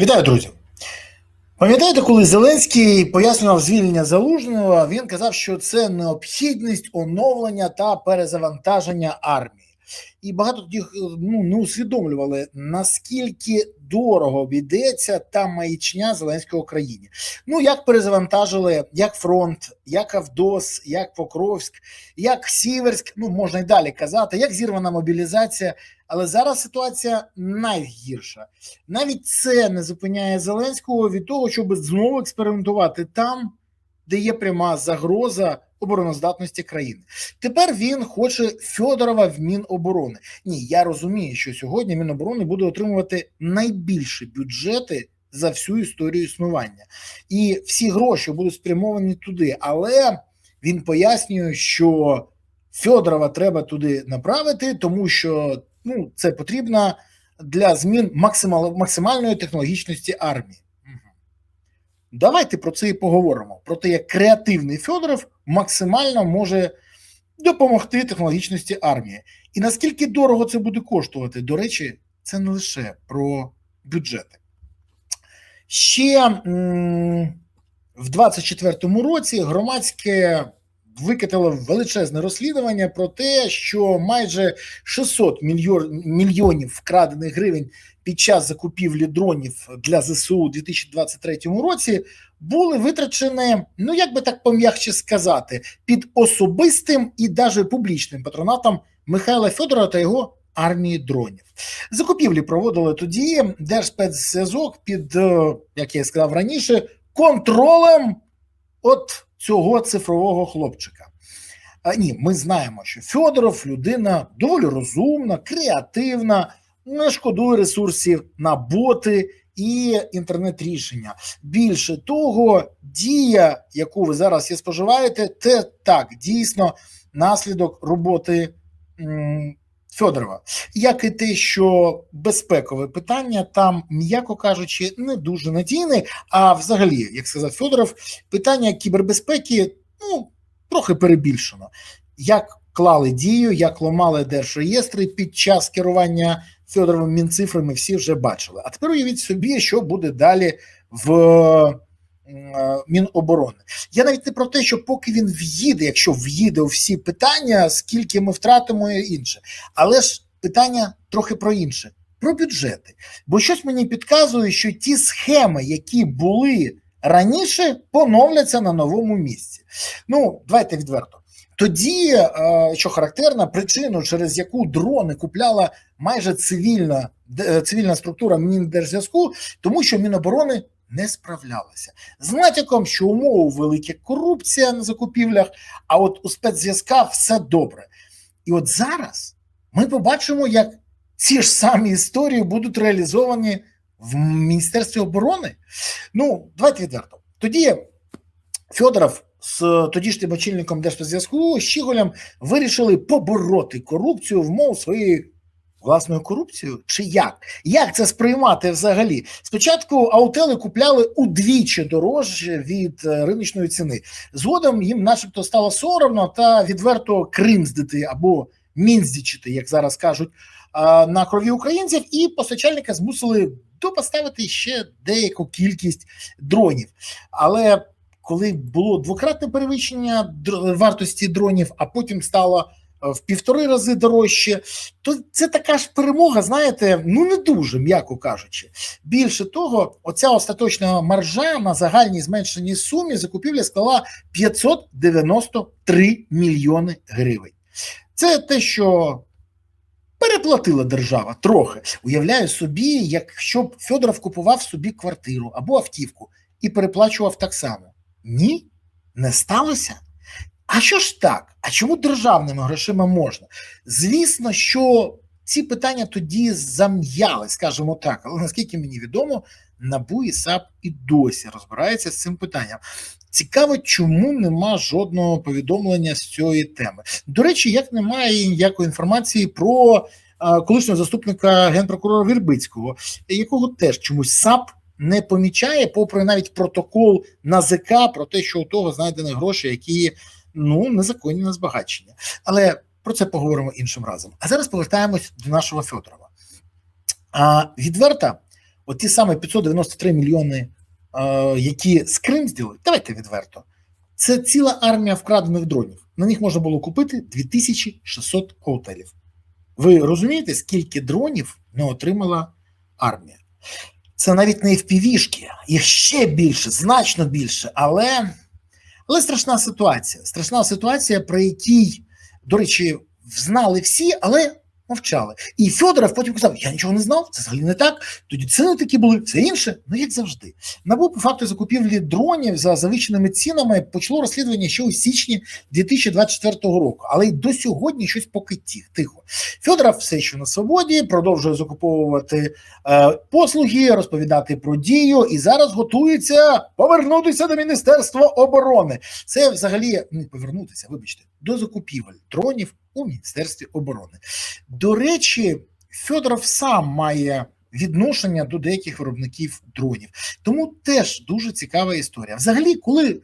Вітаю, друзі! Пам'ятаєте, коли Зеленський пояснював звільнення залужного, він казав, що це необхідність оновлення та перезавантаження армії. І багато тоді ну, не усвідомлювали, наскільки дорого обійдеться та маячня Зеленського Україні. Ну, як перезавантажили, як фронт, як Авдос, як Покровськ, як Сіверськ, ну можна й далі казати, як зірвана мобілізація. Але зараз ситуація найгірша. Навіть це не зупиняє Зеленського від того, щоб знову експериментувати там, де є пряма загроза обороноздатності країни. Тепер він хоче Федорова в Міноборони. Ні, я розумію, що сьогодні Міноборони буде отримувати найбільші бюджети за всю історію існування, і всі гроші будуть спрямовані туди. Але він пояснює, що Федорова треба туди направити, тому що ну, це потрібно для змін максимал, максимальної технологічності армії. Давайте про це і поговоримо. Про те, як креативний Федоров максимально може допомогти технологічності армії. І наскільки дорого це буде коштувати? До речі, це не лише про бюджети. Ще в 24-му році громадське викатало величезне розслідування про те, що майже 600 мільйон, мільйонів вкрадених гривень під час закупівлі дронів для ЗСУ у 2023 році були витрачені, ну як би так пом'якче сказати, під особистим і навіть публічним патронатом Михайла Федорова та його армії дронів. Закупівлі проводили тоді Держспецзв'язок під, як я сказав раніше, контролем от цього цифрового хлопчика. А, ні, ми знаємо, що Федоров людина доволі розумна, креативна, не шкодує ресурсів на боти і інтернет-рішення. Більше того, дія, яку ви зараз є споживаєте, це так дійсно наслідок роботи Федорова. Як і те, що безпекове питання там, м'яко кажучи, не дуже надійне. А взагалі, як сказав Федоров, питання кібербезпеки ну, трохи перебільшено. Як клали дію, як ламали держреєстри під час керування Федоровим Мінцифрами, всі вже бачили. А тепер уявіть собі, що буде далі в Міноборони. Я навіть не про те, що поки він в'їде, якщо в'їде у всі питання, скільки ми втратимо і інше. Але ж питання трохи про інше, про бюджети. Бо щось мені підказує, що ті схеми, які були раніше, поновляться на новому місці. Ну, давайте відверто. Тоді, що характерна, причину, через яку дрони купляла майже цивільна цивільна структура Міндержзв'язку, тому що Міноборони не справлялася з натяком, що умови велика корупція на закупівлях, а от у спецзв'язка все добре. І от зараз ми побачимо, як ці ж самі історії будуть реалізовані в Міністерстві оборони. Ну, давайте відверто. Тоді Федоров з тодішнім очільником Держспецзв'язку Щіголем вирішили побороти корупцію в мову своєї власною корупцією? Чи як? Як це сприймати взагалі? Спочатку аутели купляли удвічі дорожче від риночної ціни. Згодом їм, начебто, стало соромно та відверто кримздити або мінздічити, як зараз кажуть, на крові українців, і постачальника змусили допоставити ще деяку кількість дронів. Але коли було двократне перевищення вартості дронів, а потім стало в півтори рази дорожче, то це така ж перемога, знаєте, ну не дуже, м'яко кажучи. Більше того, оця остаточна маржа на загальній зменшеній сумі закупівля склала 593 мільйони гривень. Це те, що переплатила держава трохи. Уявляю собі, якщо б Федоров купував собі квартиру або автівку і переплачував так само. Ні, не сталося. А що ж так? А чому державними грошима можна? Звісно, що ці питання тоді зам'яли, скажімо так, але наскільки мені відомо, НАБУ і САП і досі розбирається з цим питанням. Цікаво, чому нема жодного повідомлення з цієї теми. До речі, як немає ніякої інформації про колишнього заступника генпрокурора Вірбицького, якого теж чомусь САП не помічає, попри навіть протокол НАЗК про те, що у того знайдені гроші, які ну незаконні на збагачення. Але про це поговоримо іншим разом. А зараз повертаємось до нашого Федорова. А відверта, от ті самі 593 мільйони, які з Крим зділи, давайте відверто. Це ціла армія вкрадених дронів. На них можна було купити 2600 готелів. Ви розумієте, скільки дронів не отримала армія? Це навіть не FPV-шки, їх ще більше, значно більше, але, але страшна ситуація. Страшна ситуація, про якій, до речі, знали всі, але мовчали. І Федоров потім казав: Я нічого не знав, це взагалі не так. Тоді ціни такі були, все інше, ну як завжди. Набу по факту закупівлі дронів за завищеними цінами почало розслідування ще у січні 2024 року, але й до сьогодні щось поки тих, тихо. Федоров все ще на свободі, продовжує закуповувати е, послуги, розповідати про дію, і зараз готується повернутися до Міністерства оборони. Це взагалі не повернутися, вибачте, до закупівель дронів у Міністерстві оборони. До речі, Федоров сам має відношення до деяких виробників дронів. Тому теж дуже цікава історія. Взагалі, коли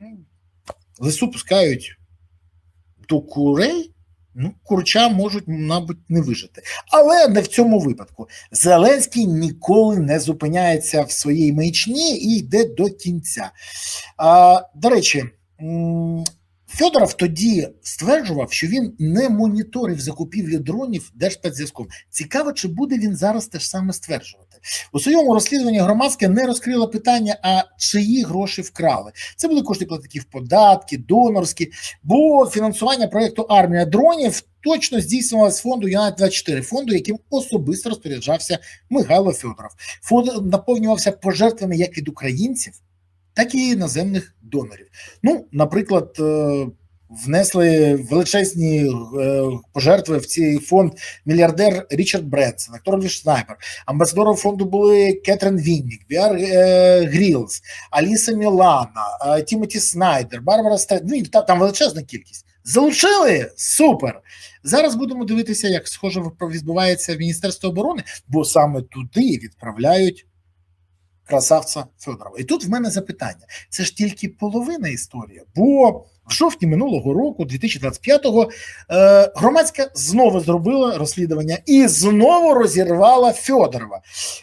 ну, лису пускають до курей, ну, курча можуть, мабуть, не вижити. Але не в цьому випадку. Зеленський ніколи не зупиняється в своїй маячні і йде до кінця. А, До речі, Федоров тоді стверджував, що він не моніторив закупівлі дронів Держспецзв'язком. Цікаво, чи буде він зараз те ж саме стверджувати. У своєму розслідуванні громадське не розкрило питання, а чиї гроші вкрали. Це були кошти платників податки, донорські, бо фінансування проєкту армія дронів точно здійснювалося з фонду Юнайт 24 фонду, яким особисто розпоряджався Михайло Федоров. Фонд наповнювався пожертвами як від українців, так і іноземних донорів. Ну, наприклад, е, внесли величезні е, пожертви в цей фонд мільярдер Річард Бренсон, актор Лі Шнайпер. Амбасадором фонду були Кетрин Віннік, Біар е, Грілс, Аліса Мілана, Тімоті Снайдер, Барбара Стрейт. Ну, та- там величезна кількість. Залучили? Супер! Зараз будемо дивитися, як схоже відбувається в Міністерстві оборони, бо саме туди відправляють красавця Федорова. І тут в мене запитання: це ж тільки половина історії, бо в жовтні минулого року, 2025-го, е, громадська знову зробила розслідування і знову розірвала Федорова.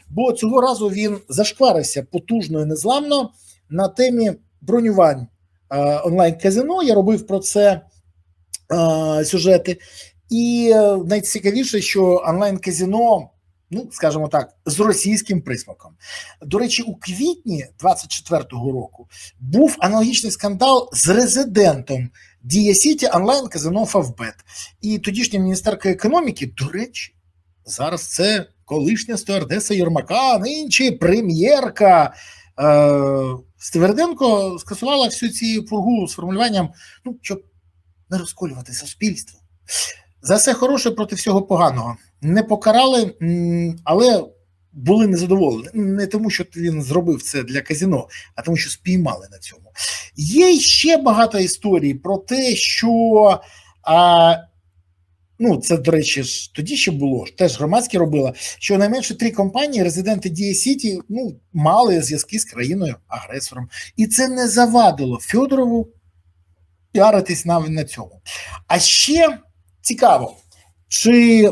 Бо цього разу він зашкварився потужно і незламно на темі бронювань е, онлайн-казино. Я робив про це е, сюжети. І е, найцікавіше, що онлайн-казино ну скажімо так, з російським присмаком. До речі, у квітні 24-го року був аналогічний скандал з резидентом Дія Сіті онлайн казино Фавбет. І тодішня міністерка економіки, до речі, зараз це колишня стюардеса Єрмака, нинче прем'єрка. Е, Стверденко скасувала всю ці пургу з формулюванням, ну, щоб не розколювати суспільство. За все хороше проти всього поганого. Не покарали, але були незадоволені. Не тому, що він зробив це для казіно, а тому, що спіймали на цьому. Є ще багато історій про те, що. А, Ну, це, до речі, ж тоді ще було теж громадське робила, що найменше три компанії, резиденти Дія Сіті, ну, мали зв'язки з країною агресором. І це не завадило Федорову піаритись навіть на цьому. А ще цікаво, чи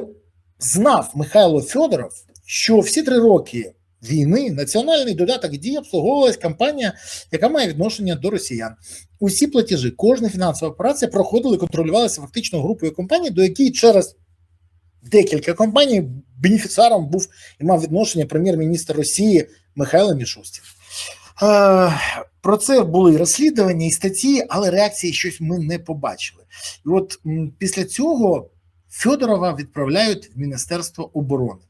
знав Михайло Федоров, що всі три роки війни національний додаток дій обслуговувалась компанія, яка має відношення до росіян. Усі платежі, кожна фінансова операція проходили, контролювалися фактично групою компаній, до якої через декілька компаній бенефіціаром був і мав відношення прем'єр-міністр Росії Михайло Мішустін. Е, Про це були розслідування і статті, але реакції щось ми не побачили. І от після цього Федорова відправляють в Міністерство оборони.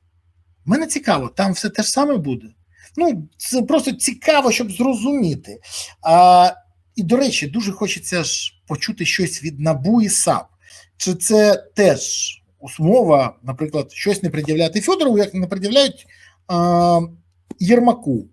Мене цікаво, там все те ж саме буде. Ну, це просто цікаво, щоб зрозуміти. А, і, до речі, дуже хочеться ж почути щось від НАБУ і САП. Чи це теж умова, наприклад, щось не пред'являти Федорову, як не пред'являють Єрмаку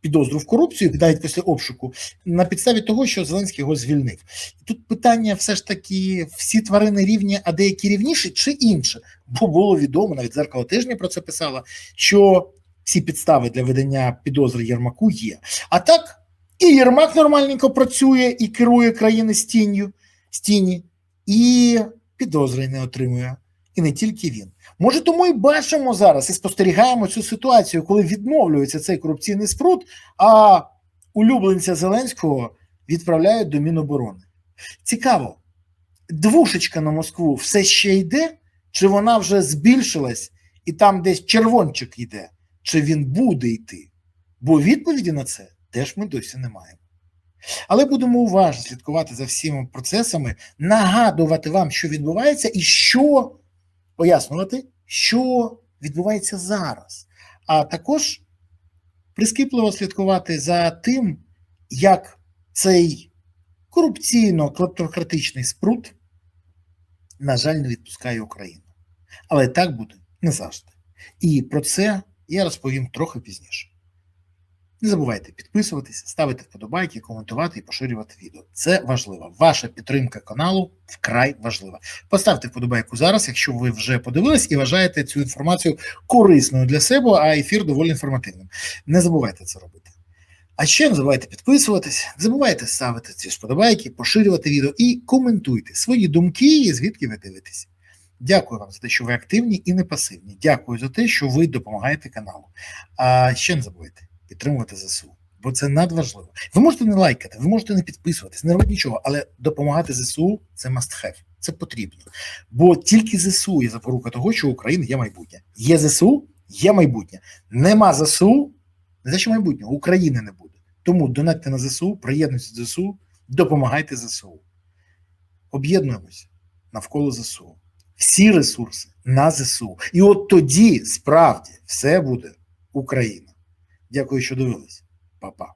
підозру в корупцію, навіть після обшуку, на підставі того, що Зеленський його звільнив. Тут питання все ж таки: всі тварини рівні, а деякі рівніші чи інше? Бо було відомо, навіть зеркало тижня про це писало, що всі підстави для видання підозри Єрмаку є. А так, і Єрмак нормальненько працює і керує країни з тінню, з тіні, і підозри не отримує. І не тільки він. Може, тому і бачимо зараз і спостерігаємо цю ситуацію, коли відновлюється цей корупційний спрут, а улюбленця Зеленського відправляють до Міноборони. Цікаво, двушечка на Москву все ще йде, чи вона вже збільшилась і там десь червончик йде, чи він буде йти? Бо відповіді на це теж ми досі не маємо. Але будемо уважно слідкувати за всіма процесами, нагадувати вам, що відбувається, і що пояснювати, що відбувається зараз. А також прискіпливо слідкувати за тим, як цей корупційно-клептократичний спрут, на жаль, не відпускає Україну. Але так буде не завжди. І про це я розповім трохи пізніше. Не забувайте підписуватися, ставити вподобайки, коментувати і поширювати відео. Це важливо. Ваша підтримка каналу вкрай важлива. Поставте вподобайку зараз, якщо ви вже подивились і вважаєте цю інформацію корисною для себе, а ефір доволі інформативним. Не забувайте це робити. А ще не забувайте підписуватись, не забувайте ставити ці вподобайки, поширювати відео і коментуйте свої думки, і звідки ви дивитесь. Дякую вам за те, що ви активні і не пасивні. Дякую за те, що ви допомагаєте каналу. А ще не забувайте підтримувати ЗСУ, бо це надважливо. Ви можете не лайкати, ви можете не підписуватись, не робити нічого, але допомагати ЗСУ це must have, це потрібно. Бо тільки ЗСУ є запорука того, що у України є майбутнє. Є ЗСУ, є майбутнє. Нема ЗСУ, не те, що майбутнього, України не буде. Тому донатьте на ЗСУ, приєднуйтесь до ЗСУ, допомагайте ЗСУ. Об'єднуємось навколо ЗСУ. Всі ресурси на ЗСУ. І от тоді справді все буде Україна. Дякую, що дивились. Па-па.